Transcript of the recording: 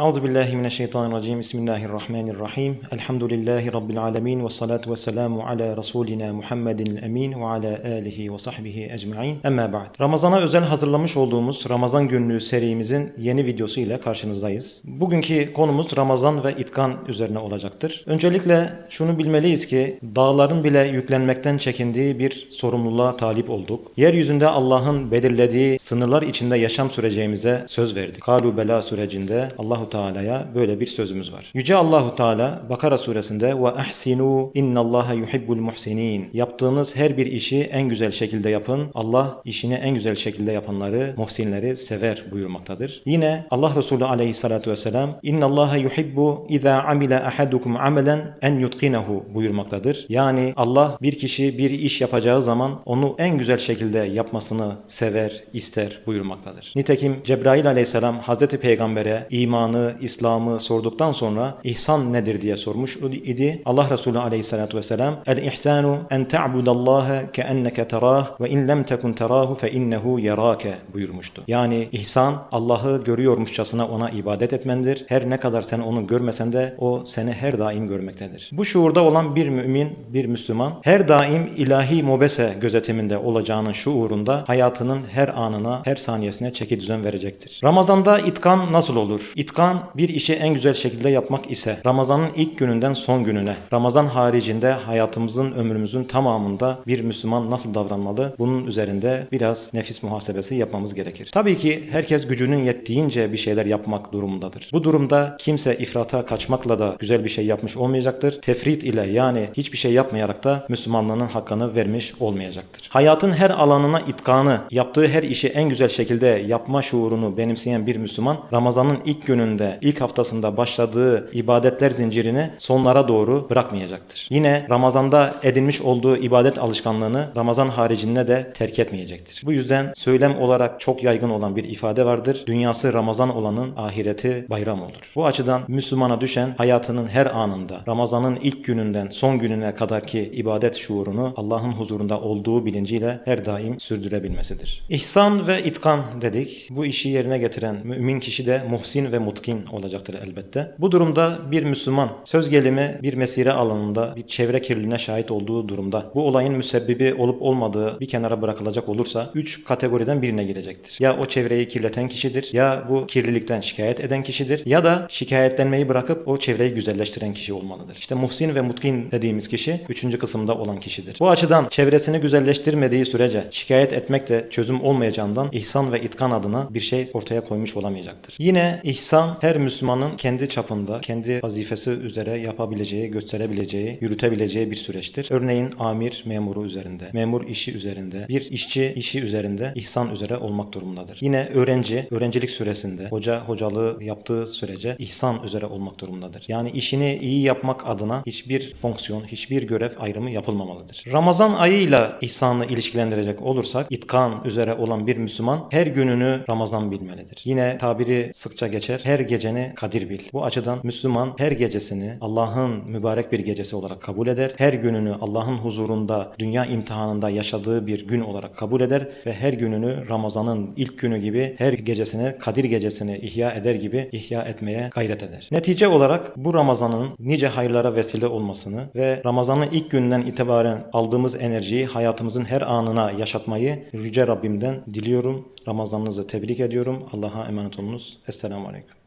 Euzu billahi mineşşeytanirracim. Bismillahirrahmanirrahim. Elhamdülillahi rabbil alamin ve salatu vesselamu ala rasulina Muhammedin emin ve ala alihi ve sahbihi ecmaîn. Amma ba'd. Ramazana özel hazırlamış olduğumuz Ramazan günlüğü serimizin yeni videosu ile karşınızdayız. Bugünkü konumuz Ramazan ve itkan üzerine olacaktır. Öncelikle şunu bilmeliyiz ki dağların bile yüklenmekten çekindiği bir sorumluluğa talip olduk. Yeryüzünde Allah'ın belirlediği sınırlar içinde yaşam süreceğimize söz verdik. Kalu bela sürecinde Allahu Teala'ya böyle bir sözümüz var. Yüce Allahu Teala Bakara suresinde ve ahsinu innallaha yuhibbul muhsinin. Yaptığınız her bir işi en güzel şekilde yapın. Allah işini en güzel şekilde yapanları, muhsinleri sever buyurmaktadır. Yine Allah Resulü aleyhissalatu vesselam innallaha yuhibbu iza amile ahadukum amelen en yutqinahu buyurmaktadır. Yani Allah bir kişi bir iş yapacağı zaman onu en güzel şekilde yapmasını sever, ister buyurmaktadır. Nitekim Cebrail aleyhisselam Hazreti Peygamber'e imanı, İslam'ı sorduktan sonra ihsan nedir diye sormuş idi. Allah Resulü aleyhissalatu vesselam el ihsanu en ta'budallaha keenneke terah ve in lem tekun terahu fe innehu yarake buyurmuştu. Yani ihsan Allah'ı görüyormuşçasına ona ibadet etmendir. Her ne kadar sen onu görmesen de o seni her daim görmektedir. Bu şuurda olan bir mümin, bir Müslüman her daim ilahi mobese gözetiminde olacağının şuurunda hayatının her anına, her saniyesine çeki düzen verecektir. Ramazanda itkan nasıl olur? İtkan bir işi en güzel şekilde yapmak ise Ramazanın ilk gününden son gününe, Ramazan haricinde hayatımızın, ömrümüzün tamamında bir Müslüman nasıl davranmalı? Bunun üzerinde biraz nefis muhasebesi yapmamız gerekir. Tabii ki herkes gücünün yettiğince bir şeyler yapmak durumundadır. Bu durumda kimse ifrata kaçmakla da güzel bir şey yapmış olmayacaktır. Tefrit ile yani hiçbir şey yapmayarak da Müslümanlığının hakkını vermiş olmayacaktır. Hayatın her alanına itkanı, yaptığı her işi en güzel şekilde yapma şuurunu benimseyen bir Müslüman Ramazan'ın ilk gününde, ilk haftasında başladığı ibadetler zincirini sonlara doğru bırakmayacaktır. Yine Ramazan'da edinmiş olduğu ibadet alışkanlığını Ramazan haricinde de terk etmeyecektir. Bu yüzden söylem olarak çok yaygın olan bir ifade vardır. Dünyası Ramazan olanın ahireti bayram olur. Bu açıdan Müslümana düşen hayatının her anında Ramazan'ın ilk gününden son gününe kadarki ibadet şuurunu Allah'ın huzurunda olduğu bilinciyle her daim sürdürebilmesidir. İhsan ve itkan dedik. Bu işi yerine getiren mümin kişi de muhsin ve mutkin olacaktır elbette. Bu durumda bir Müslüman söz gelimi bir mesire alanında bir çevre kirliliğine şahit olduğu durumda bu olayın müsebbibi olup olmadığı bir kenara bırakılacak olursa 3 kategoriden birine girecektir. Ya o çevreyi kirleten kişidir ya bu kirlilikten şikayet eden kişidir ya da şikayetlenmeyi bırakıp o çevreyi güzelleştiren kişi olmalıdır. İşte muhsin ve mutkin dediğimiz kişi 3. kısımda olan kişidir. Bu açıdan çevresini güzelleştirmediği sürece şikayet etmek de çözüm olmayacağından ihsan ve itkan adına bir şey ortaya koymuş olamayacaktır. Yine ihsan her Müslümanın kendi çapında, kendi vazifesi üzere yapabileceği, gösterebileceği, yürütebileceği bir süreçtir. Örneğin amir memuru üzerinde, memur işi üzerinde, bir işçi işi üzerinde ihsan üzere olmak durumundadır. Yine öğrenci, öğrencilik süresinde, hoca hocalığı yaptığı sürece ihsan üzere olmak durumundadır. Yani işini iyi yapmak adına hiçbir fonksiyon, hiçbir görev ayrımı yapılmamalıdır. Ramazan ayıyla ihsanı ilişkilendirecek olursak, itkan üzere olan bir Müslüman her gününü Ramazan bilmelidir. Yine tabiri sıkça geçer, her geceni kadir bil. Bu açıdan Müslüman her gecesini Allah'ın mübarek bir gecesi olarak kabul eder. Her gününü Allah'ın huzurunda dünya imtihanında yaşadığı bir gün olarak kabul eder ve her gününü Ramazan'ın ilk günü gibi her gecesini Kadir gecesini ihya eder gibi ihya etmeye gayret eder. Netice olarak bu Ramazan'ın nice hayırlara vesile olmasını ve Ramazan'ın ilk günden itibaren aldığımız enerjiyi hayatımızın her anına yaşatmayı Yüce Rabbimden diliyorum. Ramazanınızı tebrik ediyorum. Allah'a emanet olunuz. Esselamu Aleyküm.